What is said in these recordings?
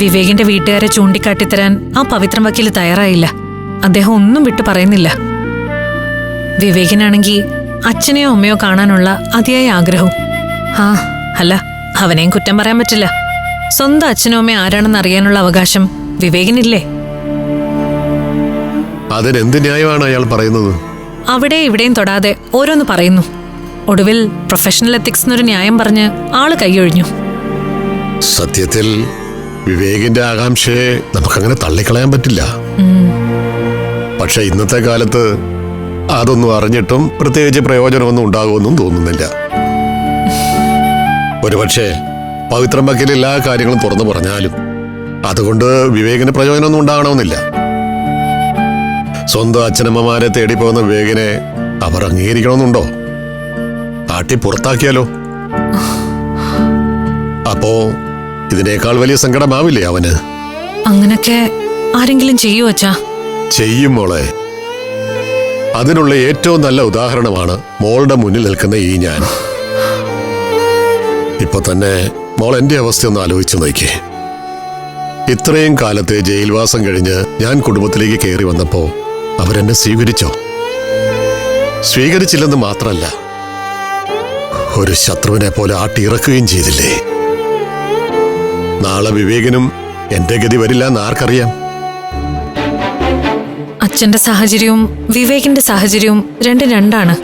വിവേകിന്റെ വീട്ടുകാരെ ചൂണ്ടിക്കാട്ടിത്തരാൻ ആ പവിത്രം വക്കീൽ തയ്യാറായില്ല. അദ്ദേഹം ഒന്നും വിട്ടു പറയുന്നില്ല. വിവേകിനാണെങ്കിൽ അച്ഛനെയോ അമ്മയോ കാണാനുള്ള അതിയായ ആഗ്രഹവും. ആ അല്ല അവനെയും കുറ്റം പറയാൻ പറ്റില്ല. സ്വന്തം അച്ഛനോ അമ്മയും ആരാണെന്ന് അറിയാനുള്ള അവകാശം വിവേകിനില്ലേ? അതിനെന്ത് ന്യായമാണ് അയാൾ പറയുന്നത്? അവിടെ ഇവിടെയും തൊടാതെ ഓരോന്ന് പറയുന്നു. ഒടുവിൽ പ്രൊഫഷണൽ എത്തിക്സ് എന്നൊരു ന്യായം പറഞ്ഞ് ആൾ കൈയൊഴിഞ്ഞു. സത്യത്തിൽ വിവേകിന്റെ ആകാംക്ഷയെ നമുക്കങ്ങനെ തള്ളിക്കളയാൻ പറ്റില്ല. പക്ഷെ ഇന്നത്തെ കാലത്ത് അതൊന്നും അറിഞ്ഞിട്ടും പ്രത്യേകിച്ച് പ്രയോജനമൊന്നും ഉണ്ടാകുമെന്നും തോന്നുന്നില്ല. ഒരുപക്ഷെ പവിത്രം വക്കീൽ എല്ലാ കാര്യങ്ങളും തുറന്നു പറഞ്ഞാലും അതുകൊണ്ട് വിവേകിന് പ്രയോജനമൊന്നും ഉണ്ടാകണമെന്നില്ല. സ്വന്തം അച്ഛനമ്മമാരെ തേടി പോകുന്ന വിവേകിനെ അവർ അംഗീകരിക്കണമെന്നുണ്ടോ? ആട്ടി പുറത്താക്കിയാലോ? അപ്പോ ഇതിനേക്കാൾ വലിയ സങ്കടമാവില്ലേ അവന്? അങ്ങനൊക്കെ ആരെങ്കിലും ചെയ്യൂ അച്ഛാ. ചെയ്യും മോളെ. അതിനുള്ള ഏറ്റവും നല്ല ഉദാഹരണമാണ് മോളുടെ മുന്നിൽ നിൽക്കുന്ന ഈ ഞാൻ. ഇപ്പൊ തന്നെ മോൾ എന്റെ അവസ്ഥ ഒന്ന് ആലോചിച്ചു നോക്കിയേ. ഇത്രയും കാലത്തെ ജയിൽവാസം കഴിഞ്ഞ് ഞാൻ കുടുംബത്തിലേക്ക് കയറി വന്നപ്പോ അവരെന്നെ സ്വീകരിച്ചോ? സ്വീകരിച്ചില്ലെന്ന് മാത്രല്ല ഒരു ശത്രുവിനെ പോലെ ആട്ടിയിറക്കുകയും ചെയ്തില്ലേ? നാളെ വിവേകനും എന്റെ ഗതി വരില്ല എന്ന് ആർക്കറിയാം? അച്ഛന്റെ സാഹചര്യവും വിവേകിന്റെ സാഹചര്യവും രണ്ടും രണ്ടാണ്.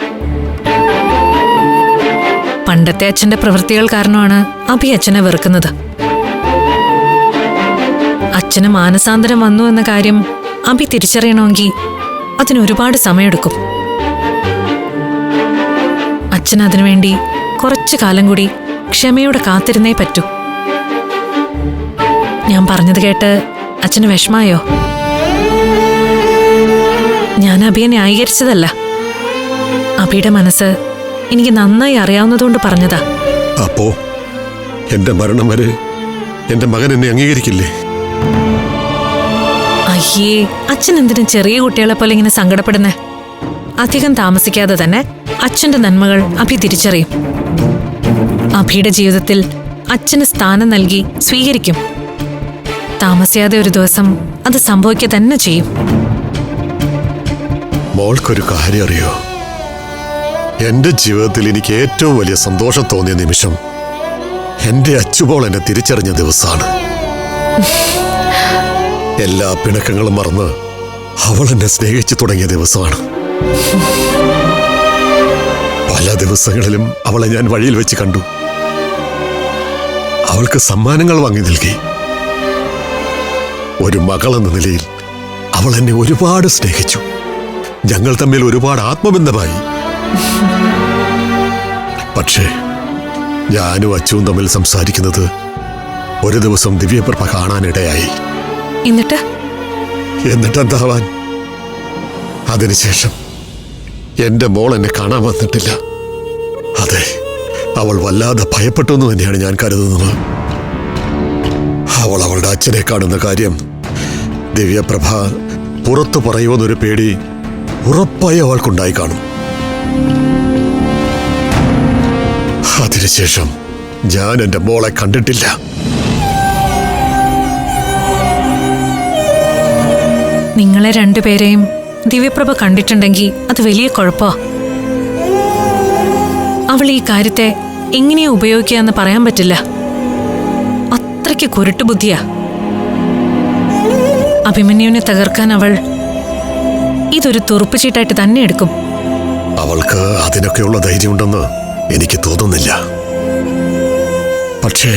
പണ്ടത്തെ അച്ഛന്റെ പ്രവൃത്തികൾ കാരണമാണ് അഭി അച്ഛനെ വെറുക്കുന്നത്. അച്ഛന് മാനസാന്തരം വന്നു എന്ന കാര്യം അഭി തിരിച്ചറിയണമെങ്കിൽ അതിന് ഒരുപാട് സമയമെടുക്കും. അച്ഛൻ അതിനുവേണ്ടി കുറച്ചു കാലം കൂടി ക്ഷമയോടെ കാത്തിരുന്നേ പറ്റൂ. ഞാൻ പറഞ്ഞത് കേട്ട് അച്ഛന് വിഷമായോ? ഞാൻ അഭിയെ ന്യായീകരിച്ചതല്ല. അഭിയുടെ മനസ്സ് എനിക്ക് നന്നായി അറിയാവുന്നതുകൊണ്ട് പറഞ്ഞതാ. അപ്പോ എന്റെ മരണം വരെ എന്റെ മകൻ എന്നെ അംഗീകരിക്കില്ലേ? അയ്യേ അച്ഛൻ എന്തിനു ചെറിയ കുട്ടികളെ പോലെ ഇങ്ങനെ സങ്കടപ്പെടുന്നേ? അധികം താമസിക്കാതെ തന്നെ അച്ഛന്റെ നന്മകൾ അഭി തിരിച്ചറിയും. അഭിയുടെ ജീവിതത്തിൽ അച്ഛന് സ്ഥാനം നൽകി സ്വീകരിക്കും. താമസിയാതെ ഒരു ദിവസം അത് സംഭവിക്കുക തന്നെ ചെയ്യും. മോൾക്കൊരു കാര്യം അറിയോ? എന്റെ ജീവിതത്തിൽ എനിക്ക് ഏറ്റവും വലിയ സന്തോഷം തോന്നിയ നിമിഷം എന്റെ അച്ചുപോൾ എന്നെ തിരിച്ചറിഞ്ഞ ദിവസമാണ്. എല്ലാ പിണക്കങ്ങളും മറന്ന് അവൾ എന്നെ സ്നേഹിച്ചു തുടങ്ങിയ ദിവസമാണ്. പല ദിവസങ്ങളിലും അവളെ ഞാൻ വഴിയിൽ വെച്ച് കണ്ടു. അവൾക്ക് സമ്മാനങ്ങൾ വാങ്ങി നൽകി. ഒരു മകളെന്ന നിലയിൽ അവൾ എന്നെ ഒരുപാട് സ്നേഹിച്ചു. ഞങ്ങൾ തമ്മിൽ ഒരുപാട് ആത്മബന്ധമായി. പക്ഷേ ഞാനും അച്ചുവും തമ്മിൽ സംസാരിക്കുന്നത് ഒരു ദിവസം ദിവ്യപ്രഭ കാണാനിടയായി. എന്നിട്ട്? എന്നിട്ടെന്താവാൻ? അതിനുശേഷം എന്റെ മോൾ എന്നെ കാണാൻ വന്നിട്ടില്ല. അതെ അവൾ വല്ലാതെ ഭയപ്പെട്ടു എന്ന് തന്നെയാണ് ഞാൻ കരുതുന്നത്. അവൾ അവളുടെ അച്ഛനെ കാണുന്ന കാര്യം ദിവ്യപ്രഭ പുറത്തു പറയുമെന്നൊരു പേടി ഉറപ്പായി അവൾക്കുണ്ടായി കാണും. അതിനുശേഷം ഞാൻ എന്റെ മോളെ കണ്ടിട്ടില്ല. നിങ്ങളെ രണ്ടുപേരെയും ദിവ്യപ്രഭ കണ്ടിട്ടുണ്ടെങ്കിൽ അത് വലിയ കുഴപ്പമാ അവൾ ഈ കാര്യത്തെ എങ്ങനെയാ ഉപയോഗിക്കുക എന്ന് പറയാൻ പറ്റില്ല. അത്രയ്ക്ക് കുരുട്ടുബുദ്ധിയാ അഭിമന്യുവിനെ തകർക്കാൻ അവൾ ഇതൊരു തുറുപ്പുചീട്ടായിട്ട് തന്നെ എടുക്കും. അവൾക്ക് അതിനൊക്കെയുള്ള ധൈര്യമുണ്ടെന്ന് എനിക്ക് തോന്നുന്നില്ല. പക്ഷേ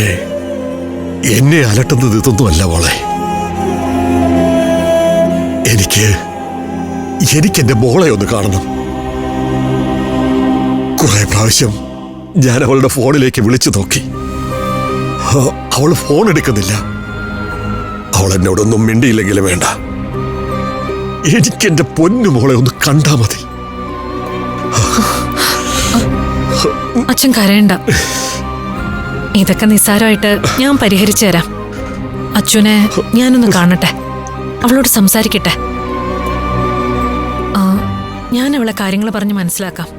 എന്നെ അലട്ടുന്നത് ഇതൊന്നുമല്ല മോളെ. എനിക്ക് എനിക്കെന്റെ മോളെ ഒന്ന് കാണണം. കുറെ പ്രാവശ്യം ഞാൻ അവളുടെ ഫോണിലേക്ക് വിളിച്ചു നോക്കി. അവൾ ഫോൺ എടുക്കുന്നില്ല. അവൾ എന്നോടൊന്നും മിണ്ടിയില്ലെങ്കിലും വേണ്ട. എനിക്കെന്റെ പൊന്നു മോളെ ഒന്ന് കണ്ടാ മതി. അച്ഛൻ കരയണ്ട. ഇതൊക്കെ നിസ്സാരമായിട്ട് ഞാൻ പരിഹരിച്ചു തരാം. അച്ഛനെ ഞാനൊന്ന് കാണട്ടെ. അവളോട് സംസാരിക്കട്ടെ. ഞാൻ അവളെ കാര്യങ്ങൾ പറഞ്ഞ് മനസ്സിലാക്കാം.